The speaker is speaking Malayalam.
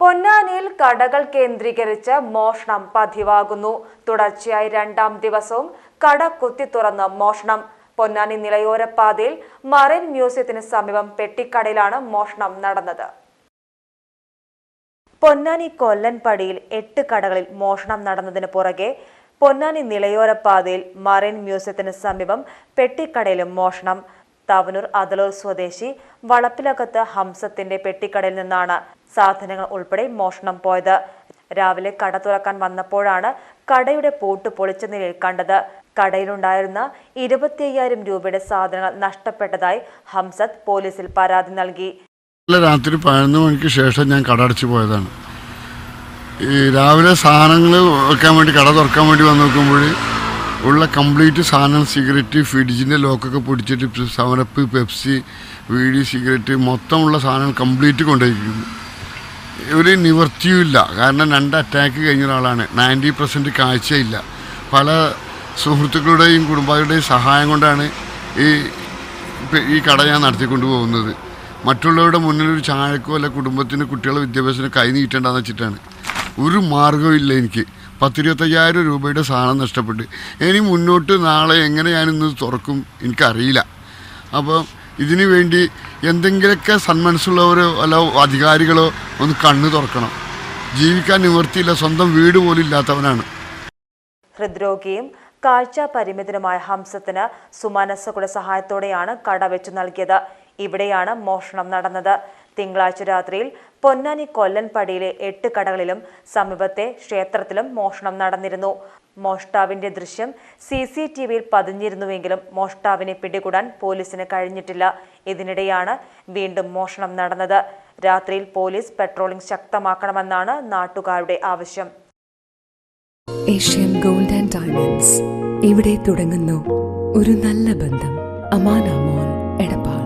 പൊന്നാനിയിൽ കടകൾ കേന്ദ്രീകരിച്ച് മോഷണം പതിവാകുന്നു. തുടർച്ചയായി രണ്ടാം ദിവസവും കട കുത്തി തുറന്ന് മോഷണം. പൊന്നാനി നിലയോര പാതയിൽ മറൈൻ മ്യൂസിയത്തിന് സമീപം പെട്ടിക്കടയിലാണ് മോഷണം നടന്നത്. പൊന്നാനി കൊല്ലൻപടിയിൽ എട്ട് കടകളിൽ മോഷണം നടന്നതിന് പുറകെ പൊന്നാനി നിലയോര പാതയിൽ മറൈൻ മ്യൂസിയത്തിന് സമീപം പെട്ടിക്കടയിലും മോഷണം. തവനൂർ അതലൂർ സ്വദേശി വളപ്പിലകത്ത് ഹംസത്തിന്റെ പെട്ടിക്കടയിൽ നിന്നാണ് സാധനങ്ങൾ ഉൾപ്പെടെ മോഷണം പോയത്. രാവിലെ കട തുറക്കാൻ വന്നപ്പോഴാണ് കടയുടെ പോട്ട് പൊളിച്ച നിലയിൽ കണ്ടത്. കടയിലുണ്ടായിരുന്ന ഇരുപത്തി അയ്യായിരം രൂപയുടെ സാധനങ്ങൾ നഷ്ടപ്പെട്ടതായി ഹംസത്ത് പോലീസിൽ പരാതി നൽകി. രാത്രി പതിനൊന്ന് മണിക്ക് ശേഷം ഞാൻ കട അടച്ചു പോയതാണ്. ഈ രാവിലെ സാധനങ്ങൾ വെക്കാൻ വേണ്ടി കട തുറക്കാൻ വേണ്ടി വന്ന് നോക്കുമ്പോൾ ഉള്ള കംപ്ലീറ്റ് സാധനം സിഗരറ്റ് ഫ്രിഡ്ജിന്റെ ലോക്കൊക്കെ പൊടിച്ചിട്ട് സമരപ്പ് പെപ്സി വീഡി സിഗരറ്റ് മൊത്തമുള്ള സാധനം കംപ്ലീറ്റ് കൊണ്ടുപോയിരിക്കുന്നു ഒരു നിവൃത്തിയുമില്ല കാരണം രണ്ട് അറ്റാക്ക് കഴിഞ്ഞ ഒരാളാണ്. നയന്റി പെർസെന്റ് കാഴ്ചയില്ല. പല സുഹൃത്തുക്കളുടെയും കുടുംബങ്ങളുടെയും സഹായം കൊണ്ടാണ് ഈ ഈ കട ഞാൻ നടത്തിക്കൊണ്ട് പോകുന്നത്. മറ്റുള്ളവരുടെ മുന്നിൽ ഒരു ചായക്കോ അല്ല കുടുംബത്തിന് കുട്ടികളെ വിദ്യാഭ്യാസത്തിന് കൈ നീട്ടേണ്ടെന്ന് വെച്ചിട്ടാണ്. ഒരു മാർഗമില്ല എനിക്ക്. പത്തിരുപത്തയ്യായിരം രൂപയുടെ സാധനം നഷ്ടപ്പെട്ട്. ഇനി മുന്നോട്ട് നാളെ എങ്ങനെ ഞാനിന്ന് തുറക്കും എനിക്കറിയില്ല. അപ്പോൾ ഇതിനു വേണ്ടി എന്തെങ്കിലുമൊക്കെ സന്മനസ്സുള്ളവരോ അല്ല അധികാരികളോ ഒന്ന് കണ്ണു തുറക്കണം. ജീവിക്കാൻ നിവർത്തിയില്ല സ്വന്തം വീട് പോലും ഇല്ലാത്തവനാണ്. ഹൃദ്രോഗിയും കാഴ്ച പരിമിതനുമായ ഹംസത്തിന് സുമനസ്സുകളുടെ സഹായത്തോടെയാണ് കട വെച്ചു നൽകിയത്. ഇവിടെയാണ് മോഷണം നടന്നത്. തിങ്കളാഴ്ച രാത്രിയിൽ പൊന്നാനി കൊല്ലൻപടിയിലെ എട്ട് കടകളിലും സമീപത്തെ ക്ഷേത്രത്തിലും മോഷണം നടന്നിരുന്നു. മോഷ്ടാവിന്റെ ദൃശ്യം സി സി ടി വിയിൽ പതിഞ്ഞിരുന്നുവെങ്കിലും മോഷ്ടാവിനെ പിടികൂടാൻ പോലീസിന് കഴിഞ്ഞിട്ടില്ല. ഇതിനിടെയാണ് വീണ്ടും മോഷണം നടന്നത്. രാത്രിയിൽ പോലീസ് പെട്രോളിംഗ് ശക്തമാക്കണമെന്നാണ് നാട്ടുകാരുടെ ആവശ്യം. Asian gold and diamonds. ഇവിടെ തുടങ്ങുന്നു ഒരു നല്ല ബന്ധം. അമാനാമോൻ എടപ്പാൾ.